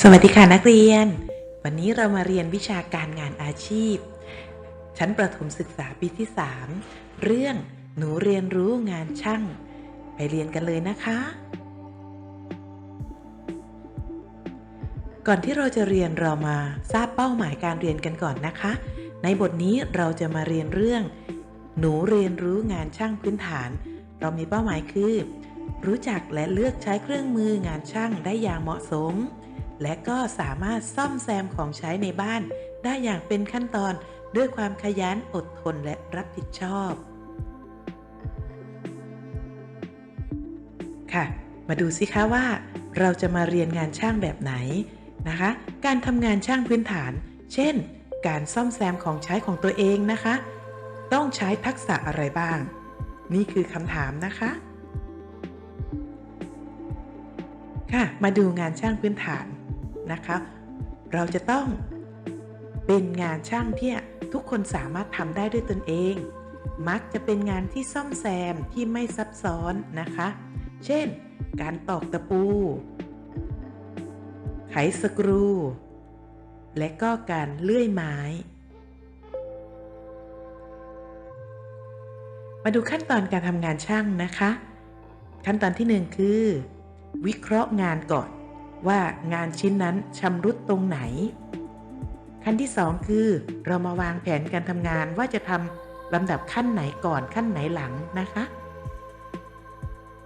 สวัสดีค่ะนักเรียน วันนี้เรามาเรียนวิชาการงานอาชีพ ชั้นประถมศึกษาปีที่ 3 เรื่องหนูเรียนรู้งานช่าง ไปเรียนกันเลยนะคะ ก่อนที่เราจะเรียนเรามาทราบเป้าหมายการเรียนกันก่อนนะคะ ในบทนี้เราจะมาเรียนเรื่อง หนูเรียนรู้งานช่างพื้นฐาน เรามีเป้าหมายคือ รู้จักและเลือกใช้เครื่องมืองานช่างได้อย่างเหมาะสม และก็สามารถซ่อมแซมของใช้ในบ้าน ได้อย่างเป็นขั้นตอนด้วยความขยันอดทนและรับผิดชอบ ค่ะ มาดูสิคะว่า เราจะมาเรียนงานช่างแบบไหนนะคะ การทำงานช่างพื้นฐาน เช่น การซ่อมแซมของใช้ของตัวเองนะคะ ต้องใช้ทักษะอะไรบ้าง นี่คือคำถามนะคะค่ะ มาดูงานช่างพื้นฐาน นะคะ เราจะต้องเป็นงานช่างที่ทุกคนสามารถทำได้ด้วยตนเอง มักจะเป็นงานที่ซ่อมแซมที่ไม่ซับซ้อนนะคะ เช่น การตอกตะปู ไขสกรู และก็การเลื่อยไม้ มาดูขั้นตอนการทำงานช่างนะคะ ขั้นตอนที่หนึ่งคือ วิเคราะห์งานก่อน ว่างานชิ้นนั้นชำรุดตรงไหน ขั้นที่สองคือ เรามาวางแผนการทำงานว่าจะทำลำดับขั้นไหนก่อนขั้นไหนหลังนะคะ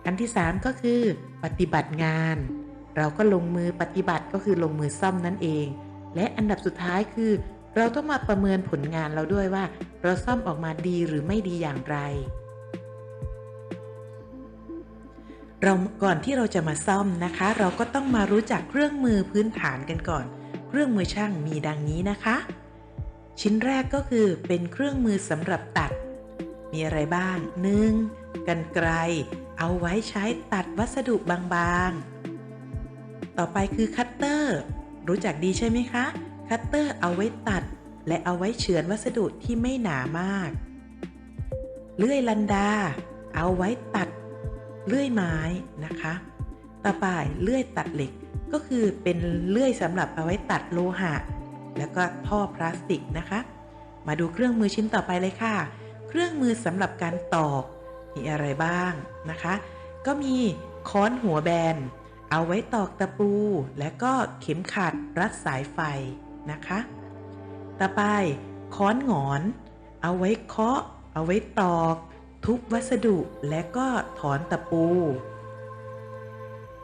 ขั้นที่สามก็คือ ปฏิบัติงาน เราก็ลงมือปฏิบัติก็คือลงมือซ่อมนั่นเอง และอันดับสุดท้ายคือ เราต้องมาประเมินผลงานเราด้วยว่า เราซ่อมออกมาดีหรือไม่ดีอย่างไร เราก่อนที่เราจะมาซ่อมนะคะ เราก็ต้องมารู้จักเครื่องมือพื้นฐานกันก่อน เครื่องมือช่างมีดังนี้นะคะ ชิ้นแรกก็คือเป็นเครื่องมือสำหรับตัด มีอะไรบ้าง 1. กันไกรเอาไว้ใช้ตัดวัสดุบางๆ ต่อไปคือคัตเตอร์ รู้จักดีใช่ไหมคะ คัตเตอร์เอาไว้ตัด และเอาไว้เฉือนวัสดุที่ไม่หนามาก เลื่อยลันดา เอาไว้ตัด เลื่อยไม้นะคะ ต่อไปเลื่อยตัดเหล็กก็คือเป็นเลื่อยสำหรับเอาไว้ตัดโลหะ แล้วก็ท่อพลาสติกนะคะ มาดูเครื่องมือชิ้นต่อไปเลยค่ะ เครื่องมือสำหรับการตอกมีอะไรบ้างนะคะ ก็มีค้อนหัวแบน เอาไว้ตอกตะปู และก็เข็มขัดรัดสายไฟนะคะ ต่อไปค้อนหงอน เอาไว้เคาะ เอาไว้ตอก ทุบวัสดุและก็ถอนตะปู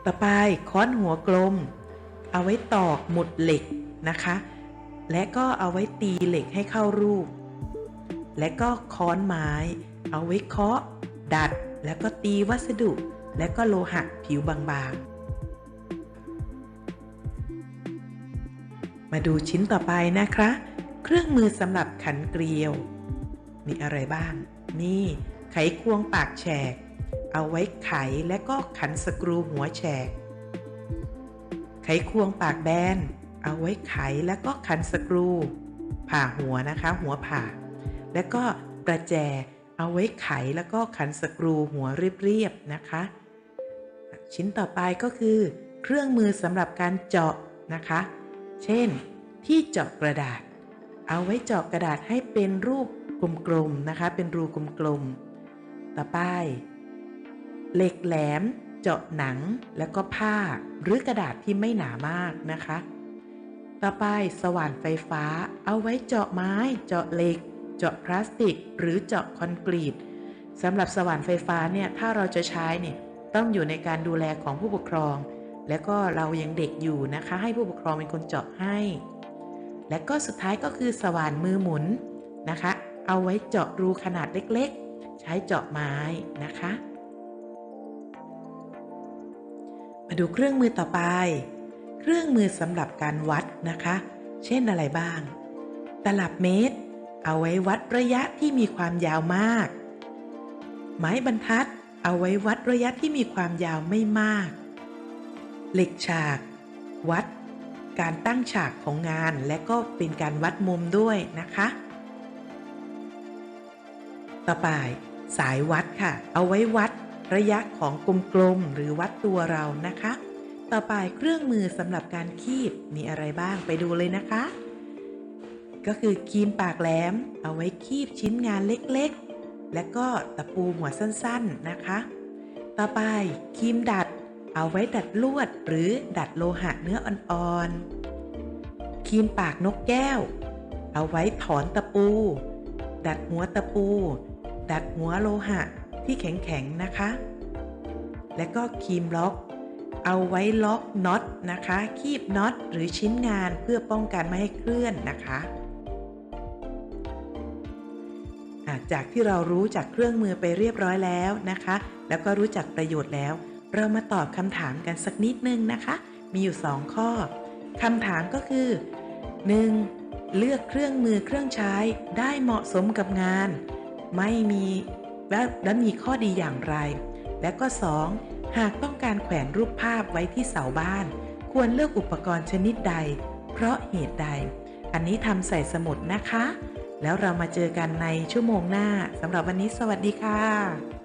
ต่อไปค้อนหัวกลม เอาไว้ตอกหมุดเหล็กนะคะ และก็เอาไว้ตีเหล็กให้เข้ารูป และก็ค้อนไม้ เอาไว้เคาะ ดัด แล้วก็ตีวัสดุ และก็โลหะผิวบางๆมาดูชิ้นต่อไปนะคะ เครื่องมือสำหรับขันเกลียว มีอะไรบ้าง นี่ ไขควงปากแฉก เอาไว้ไขและก็ขันสกรูหัวแฉก ไขควงปากแบน เอาไว้ไขและก็ขันสกรู ผ่าหัวนะคะ หัวผ่า แล้วก็ประแจ เอาไว้ไขแล้วก็ขันสกรูหัวเรียบๆนะคะ ชิ้นต่อไปก็คือ เครื่องมือสำหรับการเจาะนะคะ เช่น ที่เจาะกระดาษ เอาไว้เจาะกระดาษให้เป็นรูปกลมๆนะคะ เป็นรูกลมๆ ต่อไป เหล็กแหลม เจาะหนังแล้วก็ผ้าหรือกระดาษที่ไม่หนามากนะคะ ต่อไปสว่านไฟฟ้าเอาไว้เจาะไม้ เจาะเหล็ก เจาะพลาสติก หรือเจาะคอนกรีตสำหรับสว่านไฟฟ้าเนี่ยถ้าเราจะใช้เนี่ยต้องอยู่ในการดูแลของผู้ปกครอง แล้วก็เรายังเด็กอยู่นะคะ ให้ผู้ปกครองเป็นคนเจาะให้ และก็สุดท้ายก็คือสว่านมือหมุนนะคะ เอาไว้เจาะรูขนาดเล็กๆ ใช้เจาะไม้นะคะ มาดูเครื่องมือต่อไป เครื่องมือสำหรับการวัดนะคะ เช่นอะไรบ้าง ตลับเมตร เอาไว้วัดระยะที่มีความยาวมาก ไม้บรรทัด เอาไว้วัดระยะที่มีความยาวไม่มาก เหล็กฉาก วัดการตั้งฉากของงานและก็เป็นการวัดมุมด้วยนะคะ ต่อไปสายวัดค่ะ เอาไว้วัดระยะของกลมๆหรือวัดตัวเรานะคะ ต่อไปเครื่องมือสำหรับการคีบมีอะไรบ้างไปดูเลยนะคะ ก็คือครีมปากแหลม เอาไว้คีบชิ้นงานเล็กๆ และก็ตะปูหัวสั้นๆนะคะ ต่อไปครีมดัด เอาไว้ดัดลวดหรือดัดโลหะเนื้ออ่อนๆครีมปากนกแก้ว เอาไว้ถอนตะปู ดัดหัวตะปู ดัดหัวโลหะที่แข็งๆนะคะ และก็ครีมล็อก เอาไว้ล็อกน็อตนะคะ คีบน็อตหรือชิ้นงานเพื่อป้องกันไม่ให้เคลื่อนนะคะจากที่เรารู้จักเครื่องมือไปเรียบร้อยแล้วนะคะ แล้วก็รู้จักประโยชน์แล้ว เรามาตอบคำถามกันสักนิดนึงนะคะ มีอยู่ 2 ข้อคำถามก็คือ 1. เลือกเครื่องมือเครื่องใช้ได้เหมาะสมกับงาน ไม่มีและและมีข้อดีอย่างไร และก็ 2. หากต้องการแขวนรูปภาพไว้ที่เสาบ้าน ควรเลือกอุปกรณ์ชนิดใด เพราะเหตุใด อันนี้ทำใส่สมุดนะคะ แล้วเรามาเจอกันในชั่วโมงหน้าสำหรับวันนี้สวัสดีค่ะ